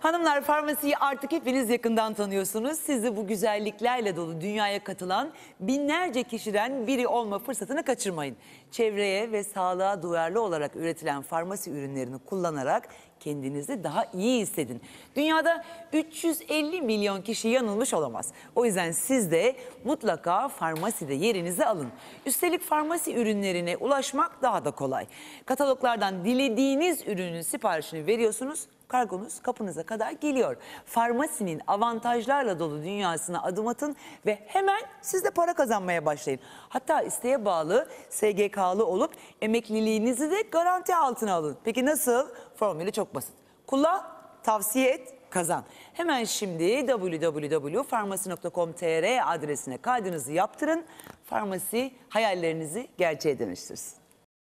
Hanımlar farmasiyi artık hepiniz yakından tanıyorsunuz. Sizi bu güzelliklerle dolu dünyaya katılan binlerce kişiden biri olma fırsatını kaçırmayın. Çevreye ve sağlığa duyarlı olarak üretilen farmasi ürünlerini kullanarak kendinizi daha iyi hissedin. Dünyada 350 milyon kişi yanılmış olamaz. O yüzden siz de mutlaka farmaside yerinizi alın. Üstelik farmasi ürünlerine ulaşmak daha da kolay. Kataloglardan dilediğiniz ürünün siparişini veriyorsunuz. Kargonuz kapınıza kadar geliyor. Farmasinin avantajlarla dolu dünyasına adım atın ve hemen siz de para kazanmaya başlayın. Hatta isteğe bağlı SGK'lı olup emekliliğinizi de garanti altına alın. Peki nasıl? Formülü çok basit. Kullan, tavsiye et, kazan. Hemen şimdi www.farmasi.com.tr adresine kaydınızı yaptırın. Farmasi hayallerinizi gerçeğe dönüştürsün.